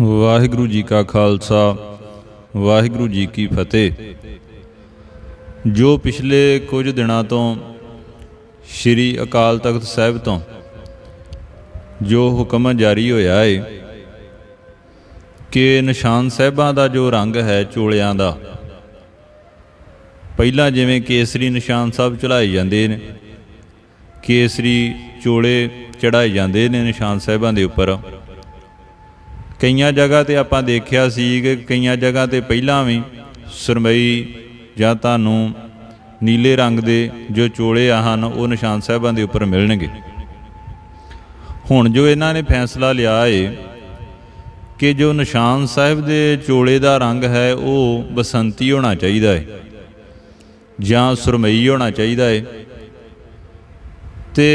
ਵਾਹਿਗੁਰੂ ਜੀ ਕਾ ਖਾਲਸਾ, ਵਾਹਿਗੁਰੂ ਜੀ ਕੀ ਫਤਿਹ। ਜੋ ਪਿਛਲੇ ਕੁਝ ਦਿਨਾਂ ਤੋਂ ਸ੍ਰੀ ਅਕਾਲ ਤਖਤ ਸਾਹਿਬ ਤੋਂ ਜੋ ਹੁਕਮ ਜਾਰੀ ਹੋਇਆ ਹੈ ਕਿ ਨਿਸ਼ਾਨ ਸਾਹਿਬਾਂ ਦਾ ਜੋ ਰੰਗ ਹੈ ਚੋਲਿਆਂ ਦਾ, ਪਹਿਲਾਂ ਜਿਵੇਂ ਕੇਸਰੀ ਨਿਸ਼ਾਨ ਸਾਹਿਬ ਚੜਾਏ ਜਾਂਦੇ ਨੇ, ਕੇਸਰੀ ਚੋਲੇ ਚੜਾਏ ਜਾਂਦੇ ਨੇ ਨਿਸ਼ਾਨ ਸਾਹਿਬਾਂ ਦੇ ਉੱਪਰ। ਕਈਆਂ ਜਗ੍ਹਾ ਤੇ ਆਪਾਂ ਦੇਖਿਆ ਸੀ ਕਿ ਕਈਆਂ ਜਗ੍ਹਾ ਤੇ ਪਹਿਲਾਂ ਵੀ ਸੁਰਮਈ ਜਾਂ ਤੁਹਾਨੂੰ ਨੀਲੇ ਰੰਗ ਦੇ ਜੋ ਚੋਲੇ ਆ ਹਨ, ਉਹ ਨਿਸ਼ਾਨ ਸਾਹਿਬਾਂ ਦੇ ਉੱਪਰ ਮਿਲਣਗੇ। ਹੁਣ ਜੋ ਇਹਨਾਂ ਨੇ ਫੈਸਲਾ ਲਿਆ ਏ ਕਿ ਜੋ ਨਿਸ਼ਾਨ ਸਾਹਿਬ ਦੇ ਚੋਲੇ ਦਾ ਰੰਗ ਹੈ, ਉਹ ਬਸੰਤੀ ਹੋਣਾ ਚਾਹੀਦਾ ਹੈ ਜਾਂ ਸੁਰਮਈ ਹੋਣਾ ਚਾਹੀਦਾ ਹੈ ਤੇ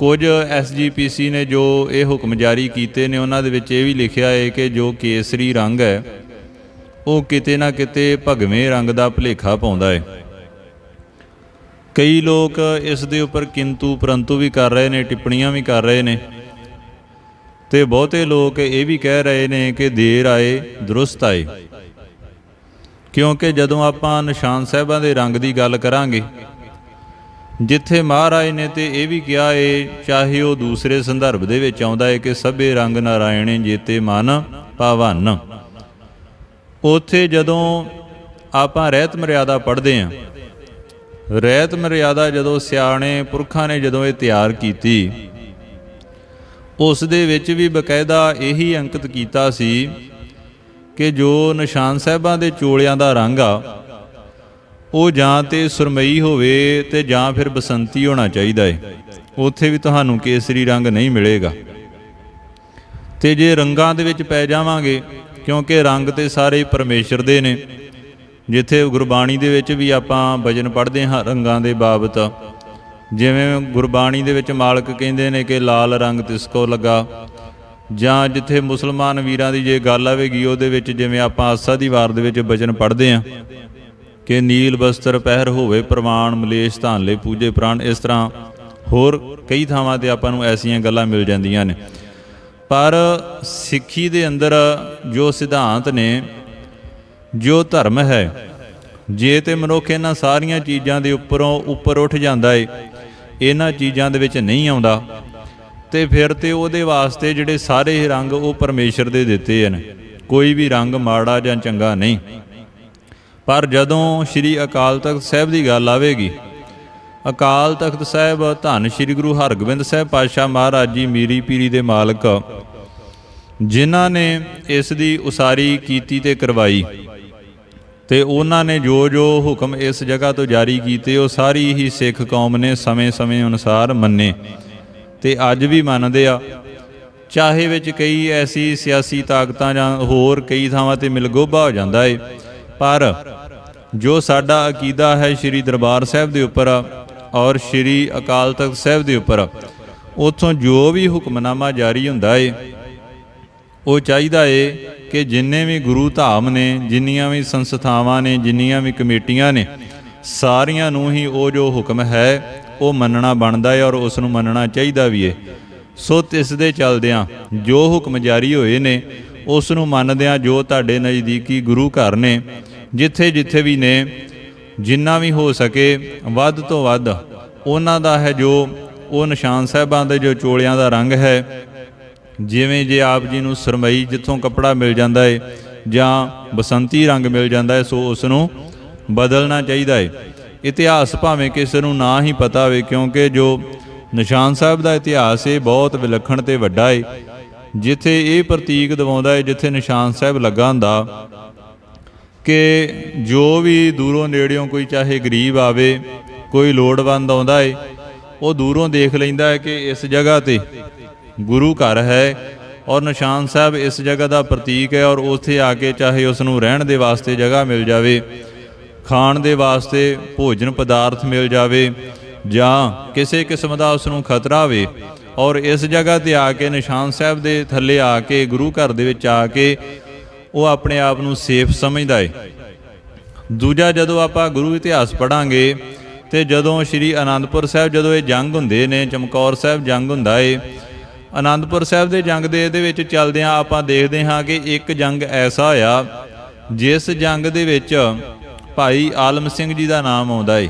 ਕੁਝ ਐਸਜੀਪੀਸੀ ਨੇ ਜੋ ਇਹ ਹੁਕਮ ਜਾਰੀ ਕੀਤੇ ਨੇ, ਉਹਨਾਂ ਦੇ ਵਿੱਚ ਇਹ ਵੀ ਲਿਖਿਆ ਹੈ ਕਿ ਜੋ ਕੇਸਰੀ ਰੰਗ ਹੈ, ਉਹ ਕਿਤੇ ਨਾ ਕਿਤੇ ਭਗਵੇਂ ਰੰਗ ਦਾ ਭਲੇਖਾ ਪਾਉਂਦਾ ਹੈ। ਕਈ ਲੋਕ ਇਸ ਦੇ ਉੱਪਰ ਕਿੰਤੂ ਪਰੰਤੂ ਵੀ ਕਰ ਰਹੇ ਨੇ, ਟਿੱਪਣੀਆਂ ਵੀ ਕਰ ਰਹੇ ਨੇ ਤੇ ਬਹੁਤੇ ਲੋਕ ਇਹ ਵੀ ਕਹਿ ਰਹੇ ਨੇ ਕਿ ਦੇਰ ਆਏ, ਦਰੁਸਤ ਆਏ। ਕਿਉਂਕਿ ਜਦੋਂ ਆਪਾਂ ਨਿਸ਼ਾਨ ਸਾਹਿਬਾਂ ਦੇ ਰੰਗ ਦੀ ਗੱਲ ਕਰਾਂਗੇ ਜਿੱਥੇ ਮਹਾਰਾਜ ਨੇ ਤੇ ਇਹ ਵੀ ਕਿਹਾ ਏ, ਚਾਹੇ ਉਹ ਦੂਸਰੇ ਸੰਦਰਭ ਦੇ ਵਿੱਚ ਆਉਂਦਾ ਏ ਕਿ ਸਭੇ ਰੰਗ ਨਾਰਾਇਣੇ ਜੇਤੇ ਮਨ ਪਾਵਨ ਉਥੇ ਜਦੋਂ ਆਪਾਂ ਰਹਿਤ ਮਰਿਆਦਾ ਪੜ੍ਹਦੇ ਆਂ, ਰਹਿਤ ਮਰਿਆਦਾ ਜਦੋਂ ਸਿਆਣੇ ਪੁਰਖਾਂ ਨੇ ਜਦੋਂ ਇਹ ਤਿਆਰ ਕੀਤੀ, ਉਸ ਦੇ ਵਿੱਚ ਵੀ ਬਕਾਇਦਾ ਇਹੀ ਅੰਕਿਤ ਕੀਤਾ ਸੀ ਕਿ ਜੋ ਨਿਸ਼ਾਨ ਸਾਹਿਬਾਂ ਦੇ ਚੋਲਿਆਂ ਦਾ ਰੰਗ ਆ ਉਹ ਜਾਂ ਤੇ ਸੁਰਮਈ ਹੋਵੇ ਤੇ ਜਾਂ ਫਿਰ ਬਸੰਤੀ ਹੋਣਾ ਚਾਹੀਦਾ ਹੈ ਉੱਥੇ ਵੀ ਤੁਹਾਨੂੰ ਕੇਸਰੀ ਰੰਗ ਨਹੀਂ ਮਿਲੇਗਾ। ਤੇ ਜੇ ਰੰਗਾਂ ਦੇ ਵਿੱਚ ਪੈ ਜਾਵਾਂਗੇ, ਕਿਉਂਕਿ ਰੰਗ ਤੇ ਸਾਰੇ ਪਰਮੇਸ਼ਰ ਦੇ ਨੇ, ਜਿੱਥੇ ਗੁਰਬਾਣੀ ਦੇ ਵਿੱਚ ਵੀ ਆਪਾਂ ਵਜਨ ਪੜ੍ਹਦੇ ਹਾਂ ਰੰਗਾਂ ਦੇ ਬਾਬਤ। ਜਿਵੇਂ ਗੁਰਬਾਣੀ ਦੇ ਵਿੱਚ ਮਾਲਕ ਕਹਿੰਦੇ ਨੇ ਕਿ ਲਾਲ ਰੰਗ ਤਿਸ ਕੋ ਲੱਗਾ। ਜਾਂ ਜਿੱਥੇ ਮੁਸਲਮਾਨ ਵੀਰਾਂ ਦੀ ਜੇ ਗੱਲ ਆਵੇਗੀ, ਉਹਦੇ ਵਿੱਚ ਜਿਵੇਂ ਆਪਾਂ ਆਸਾ ਦੀ ਵਾਰ ਦੇ ਵਿੱਚ ਵਜਨ ਪੜ੍ਹਦੇ ਹਾਂ। ਕਿ ਨੀਲ ਬਸਤਰ ਪਹਿਰ ਹੋਵੇ ਪ੍ਰਮਾਣ ਮਲੇਸ਼ ਧਾਨਲੇ ਪੂਜੇ ਪ੍ਰਾਣ, ਇਸ ਤਰ੍ਹਾਂ ਹੋਰ ਕਈ ਥਾਵਾਂ ਤੇ ਆਪਾਂ ਨੂੰ ਐਸੀਆਂ ਗੱਲਾਂ ਮਿਲ ਜਾਂਦੀਆਂ ਨੇ। ਪਰ ਸਿੱਖੀ ਦੇ ਅੰਦਰ ਜੋ ਸਿਧਾਂਤ ਨੇ, ਜੋ ਧਰਮ ਹੈ, ਜੇ ਤੇ ਮਨੁੱਖ ਇਹਨਾਂ ਸਾਰੀਆਂ ਚੀਜ਼ਾਂ ਦੇ ਉੱਪਰੋਂ ਉੱਪਰ ਉੱਠ ਜਾਂਦਾ ਏ, ਇਹਨਾਂ ਚੀਜ਼ਾਂ ਦੇ ਵਿੱਚ ਨਹੀਂ ਆਉਂਦਾ, ਤੇ ਫਿਰ ਤੇ ਉਹਦੇ ਵਾਸਤੇ ਜਿਹੜੇ ਸਾਰੇ ਰੰਗ ਉਹ ਪਰਮੇਸ਼ਰ ਦੇ ਦਿੱਤੇ ਹਨ। ਕੋਈ ਵੀ ਰੰਗ ਮਾੜਾ ਜਾਂ ਚੰਗਾ ਨਹੀਂ। ਪਰ ਜਦੋਂ ਸ੍ਰੀ ਅਕਾਲ ਤਖਤ ਸਾਹਿਬ ਦੀ ਗੱਲ ਆਵੇਗੀ, ਅਕਾਲ ਤਖਤ ਸਾਹਿਬ ਧੰਨ ਸ੍ਰੀ ਗੁਰੂ ਹਰਗੋਬਿੰਦ ਸਾਹਿਬ ਪਾਤਸ਼ਾਹ ਮਹਾਰਾਜ ਜੀ ਮੀਰੀ ਪੀਰੀ ਦੇ ਮਾਲਕ, ਜਿਨ੍ਹਾਂ ਨੇ ਇਸ ਦੀ ਉਸਾਰੀ ਕੀਤੀ ਤੇ ਕਰਵਾਈ, ਤੇ ਉਹਨਾਂ ਨੇ ਜੋ ਜੋ ਹੁਕਮ ਇਸ ਜਗ੍ਹਾ ਤੋਂ ਜਾਰੀ ਕੀਤੇ, ਉਹ ਸਾਰੀ ਹੀ ਸਿੱਖ ਕੌਮ ਨੇ ਸਮੇਂ-ਸਮੇਂ ਅਨੁਸਾਰ ਮੰਨੇ ਤੇ ਅੱਜ ਵੀ ਮੰਨਦੇ ਆ। ਚਾਹੇ ਵਿੱਚ ਕਈ ਐਸੀ ਸਿਆਸੀ ਤਾਕਤਾਂ ਜਾਂ ਹੋਰ ਕਈ ਥਾਵਾਂ ਤੇ ਮਿਲਗੋਭਾ ਹੋ ਜਾਂਦਾ ਏ ਪਰ ਜੋ ਸਾਡਾ ਅਕੀਦਾ ਹੈ ਸ੍ਰੀ ਦਰਬਾਰ ਸਾਹਿਬ ਦੇ ਉੱਪਰ ਔਰ ਸ੍ਰੀ ਅਕਾਲ ਤਖਤ ਸਾਹਿਬ ਦੇ ਉੱਪਰ, ਉਥੋਂ ਜੋ ਵੀ ਹੁਕਮਨਾਮਾ ਜਾਰੀ ਹੁੰਦਾ ਏ, ਉਹ ਚਾਹੀਦਾ ਏ ਕਿ ਜਿੰਨੇ ਵੀ ਗੁਰੂ ਧਾਮ ਨੇ, ਜਿੰਨੀਆਂ ਵੀ ਸੰਸਥਾਵਾਂ ਨੇ, ਜਿੰਨੀਆਂ ਵੀ ਕਮੇਟੀਆਂ ਨੇ, ਸਾਰੀਆਂ ਨੂੰ ਹੀ ਉਹ ਜੋ ਹੁਕਮ ਹੈ, ਉਹ ਮੰਨਣਾ ਬਣਦਾ ਏ ਔਰ ਉਸ ਨੂੰ ਮੰਨਣਾ ਚਾਹੀਦਾ ਵੀ ਏ। ਸੋ ਇਸ ਦੇ ਚਲਦਿਆਂ ਜੋ ਹੁਕਮ ਜਾਰੀ ਹੋਏ ਨੇ ਉਸ ਨੂੰ ਮੰਨਦਿਆਂ ਜੋ ਤੁਹਾਡੇ ਨਜ਼ਦੀਕੀ ਗੁਰੂ ਘਰ ਨੇ ਜਿੱਥੇ ਜਿੱਥੇ ਵੀ ਨੇ, ਜਿੰਨਾ ਵੀ ਹੋ ਸਕੇ, ਵੱਧ ਤੋਂ ਵੱਧ ਉਹਨਾਂ ਦਾ ਹੈ ਜੋ ਉਹ ਨਿਸ਼ਾਨ ਸਾਹਿਬਾਂ ਦੇ ਜੋ ਚੋਲਿਆਂ ਦਾ ਰੰਗ ਹੈ, ਜਿਵੇਂ ਜੇ ਆਪ ਜੀ ਨੂੰ ਸਰਮਈ ਜਿੱਥੋਂ ਕੱਪੜਾ ਮਿਲ ਜਾਂਦਾ ਹੈ ਜਾਂ ਬਸੰਤੀ ਰੰਗ ਮਿਲ ਜਾਂਦਾ ਹੈ ਸੋ ਉਸ ਨੂੰ ਬਦਲਣਾ ਚਾਹੀਦਾ ਹੈ ਇਤਿਹਾਸ ਭਾਵੇਂ ਕਿਸੇ ਨੂੰ ਨਾ ਹੀ ਪਤਾ ਹੋਵੇ, ਕਿਉਂਕਿ ਜੋ ਨਿਸ਼ਾਨ ਸਾਹਿਬ ਦਾ ਇਤਿਹਾਸ ਏ, ਬਹੁਤ ਵਿਲੱਖਣ ਤੇ ਵੱਡਾ ਹੈ ਜਿੱਥੇ ਇਹ ਪ੍ਰਤੀਕ ਦਿਵਾਉਂਦਾ ਹੈ ਜਿੱਥੇ ਨਿਸ਼ਾਨ ਸਾਹਿਬ ਲੱਗਾ ਹੁੰਦਾ ਕਿ ਜੋ ਵੀ ਦੂਰੋਂ ਨੇੜਿਓਂ ਕੋਈ ਚਾਹੇ ਗਰੀਬ ਆਵੇ, ਕੋਈ ਲੋੜਵੰਦ ਆਉਂਦਾ ਏ, ਉਹ ਦੂਰੋਂ ਦੇਖ ਲੈਂਦਾ ਹੈ ਕਿ ਇਸ ਜਗ੍ਹਾ ਤੇ ਗੁਰੂ ਘਰ ਹੈ ਔਰ ਨਿਸ਼ਾਨ ਸਾਹਿਬ ਇਸ ਜਗ੍ਹਾ ਦਾ ਪ੍ਰਤੀਕ ਹੈ ਔਰ ਉੱਥੇ ਆ ਕੇ ਚਾਹੇ ਉਸ ਨੂੰ ਰਹਿਣ ਦੇ ਵਾਸਤੇ ਜਗ੍ਹਾ ਮਿਲ ਜਾਵੇ, ਖਾਣ ਦੇ ਵਾਸਤੇ ਭੋਜਨ ਪਦਾਰਥ ਮਿਲ ਜਾਵੇ ਜਾਂ ਕਿਸੇ ਕਿਸਮ ਦਾ ਉਸ ਨੂੰ ਖਤਰਾ ਹੋਵੇ ਔਰ ਇਸ ਜਗ੍ਹਾ ਤੇ ਆ ਕੇ ਨਿਸ਼ਾਨ ਸਾਹਿਬ ਦੇ ਥੱਲੇ ਆ ਕੇ, ਗੁਰੂ ਘਰ ਦੇ ਵਿੱਚ ਆ ਕੇ ਉਹ ਆਪਣੇ ਆਪ ਨੂੰ ਸੇਫ ਸਮਝਦਾ ਏ। ਦੂਜਾ, ਜਦੋਂ ਆਪਾਂ ਗੁਰੂ ਇਤਿਹਾਸ ਪੜਾਂਗੇ ਤੇ ਜਦੋਂ ਸ਼੍ਰੀ ਅਨੰਦਪੁਰ ਸਾਹਿਬ ਜਦੋਂ ਇਹ ਜੰਗ ਹੁੰਦੇ ਨੇ, ਚਮਕੌਰ ਸਾਹਿਬ ਜੰਗ ਹੁੰਦਾ ਏ, ਅਨੰਦਪੁਰ ਸਾਹਿਬ ਦੇ ਜੰਗ ਦੇ ਇਹਦੇ ਵਿੱਚ ਚੱਲਦਿਆਂ ਆਪਾਂ ਦੇਖਦੇ ਹਾਂ ਕਿ ਇੱਕ ਜੰਗ ਐਸਾ ਆ ਜਿਸ ਜੰਗ ਦੇ ਵਿੱਚ ਭਾਈ ਆਲਮ ਸਿੰਘ ਜੀ ਦਾ ਨਾਮ ਆਉਂਦਾ ਏ।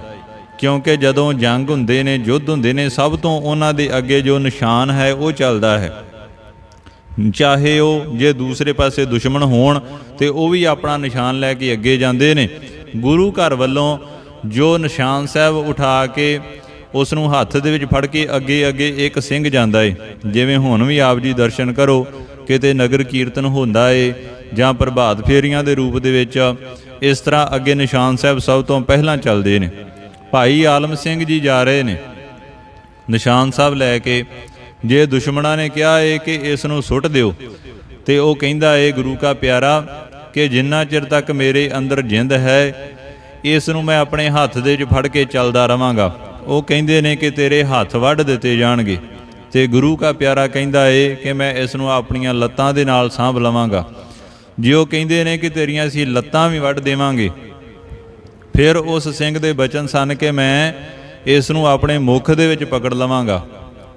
ਕਿਉਂਕਿ ਜਦੋਂ ਜੰਗ ਹੁੰਦੇ ਨੇ, ਯੁੱਧ ਹੁੰਦੇ ਨੇ, ਸਭ ਤੋਂ ਉਹਨਾਂ ਦੇ ਅੱਗੇ ਜੋ ਨਿਸ਼ਾਨ ਹੈ, ਉਹ ਚੱਲਦਾ ਹੈ। ਚਾਹੇ ਉਹ ਜੇ ਦੂਸਰੇ ਪਾਸੇ ਦੁਸ਼ਮਣ ਹੋਣ ਤੇ ਉਹ ਵੀ ਆਪਣਾ ਨਿਸ਼ਾਨ ਲੈ ਕੇ ਅੱਗੇ ਜਾਂਦੇ ਨੇ। ਗੁਰੂ ਘਰ ਵੱਲੋਂ ਜੋ ਨਿਸ਼ਾਨ ਸਾਹਿਬ ਉਠਾ ਕੇ ਉਸ ਨੂੰ ਹੱਥ ਦੇ ਵਿੱਚ ਫੜ ਕੇ ਅੱਗੇ ਅੱਗੇ ਇੱਕ ਸਿੰਘ ਜਾਂਦਾ ਏ, ਜਿਵੇਂ ਹੁਣ ਵੀ ਆਪ ਜੀ ਦਰਸ਼ਨ ਕਰੋ, ਕਿਤੇ ਨਗਰ ਕੀਰਤਨ ਹੁੰਦਾ ਏ ਜਾਂ ਪ੍ਰਭਾਤ ਫੇਰੀਆਂ ਦੇ ਰੂਪ ਦੇ ਵਿੱਚ ਇਸ ਤਰ੍ਹਾਂ ਅੱਗੇ ਨਿਸ਼ਾਨ ਸਾਹਿਬ ਸਭ ਤੋਂ ਪਹਿਲਾਂ ਚੱਲਦੇ ਨੇ। ਭਾਈ ਆਲਮ ਸਿੰਘ ਜੀ ਜਾ ਰਹੇ ਨੇ। ਨਿਸ਼ਾਨ ਸਾਹਿਬ ਲੈ ਕੇ ਜੇ ਦੁਸ਼ਮਣਾਂ ਨੇ ਕਿਹਾ ਏ ਕਿ ਇਸ ਨੂੰ ਸੁੱਟ ਦਿਓ, ਤੇ ਉਹ ਕਹਿੰਦਾ ਏ, ਗੁਰੂ ਕਾ ਪਿਆਰਾ, ਕਿ ਜਿੰਨਾ ਚਿਰ ਤੱਕ ਮੇਰੇ ਅੰਦਰ ਜਿੰਦ ਹੈ ਇਸ ਨੂੰ ਮੈਂ ਆਪਣੇ ਹੱਥ ਦੇ ਵਿੱਚ ਫੜ ਕੇ ਚੱਲਦਾ ਰਵਾਂਗਾ। ਉਹ ਕਹਿੰਦੇ ਨੇ ਕਿ ਤੇਰੇ ਹੱਥ ਵੱਢ ਦਿੱਤੇ ਜਾਣਗੇ। ਤੇ ਗੁਰੂ ਕਾ ਪਿਆਰਾ ਕਹਿੰਦਾ ਏ ਕਿ ਮੈਂ ਇਸ ਨੂੰ ਆਪਣੀਆਂ ਲੱਤਾਂ ਦੇ ਨਾਲ ਸਾਂਭ ਲਵਾਂਗਾ। ਜੇ ਉਹ ਕਹਿੰਦੇ ਨੇ ਕਿ ਤੇਰੀਆਂ ਅਸੀਂ ਲੱਤਾਂ ਵੀ ਵੱਢ ਦੇਵਾਂਗੇ, ਫਿਰ ਉਸ ਸਿੰਘ ਦੇ ਬਚਨ ਸਨ ਕਿ ਮੈਂ ਇਸ ਨੂੰ ਆਪਣੇ ਮੁਖ ਦੇ ਵਿੱਚ ਪਕੜ ਲਵਾਂਗਾ।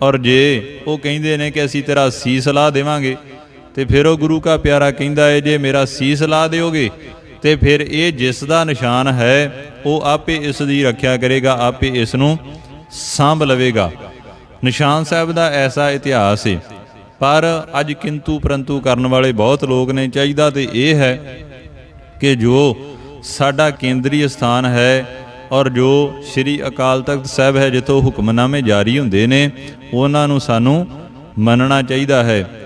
ਔਰ ਜੇ ਉਹ ਕਹਿੰਦੇ ਨੇ ਕਿ ਅਸੀਂ ਤੇਰਾ ਸੀਸ ਲਾ ਦੇਵਾਂਗੇ, ਤੇ ਫਿਰ ਉਹ ਗੁਰੂ ਕਾ ਪਿਆਰਾ ਕਹਿੰਦਾ ਹੈ ਜੇ ਮੇਰਾ ਸੀਸ ਲਾ ਦਿਓਗੇ, ਤੇ ਫਿਰ ਇਹ ਜਿਸ ਦਾ ਨਿਸ਼ਾਨ ਹੈ, ਉਹ ਆਪੇ ਇਸ ਦੀ ਰੱਖਿਆ ਕਰੇਗਾ, ਆਪੇ ਇਸ ਨੂੰ ਸਾਂਭ ਲਵੇਗਾ। ਨਿਸ਼ਾਨ ਸਾਹਿਬ ਦਾ ਐਸਾ ਇਤਿਹਾਸ ਹੈ ਪਰ ਅੱਜ ਕਿੰਤੂ ਪਰੰਤੂ ਕਰਨ ਵਾਲੇ ਬਹੁਤ ਲੋਕ ਨੇ, ਚਾਹੀਦਾ ਤੇ ਇਹ ਹੈ ਕਿ ਜੋ ਸਾਡਾ ਕੇਂਦਰੀ ਸਥਾਨ ਹੈ ਔਰ ਜੋ ਸ੍ਰੀ ਅਕਾਲ ਤਖਤ ਸਾਹਿਬ ਹੈ, ਜਿੱਥੋਂ ਹੁਕਮਨਾਮੇ ਜਾਰੀ ਹੁੰਦੇ ਨੇ, ਉਹਨਾਂ ਨੂੰ ਸਾਨੂੰ ਮੰਨਣਾ ਚਾਹੀਦਾ ਹੈ।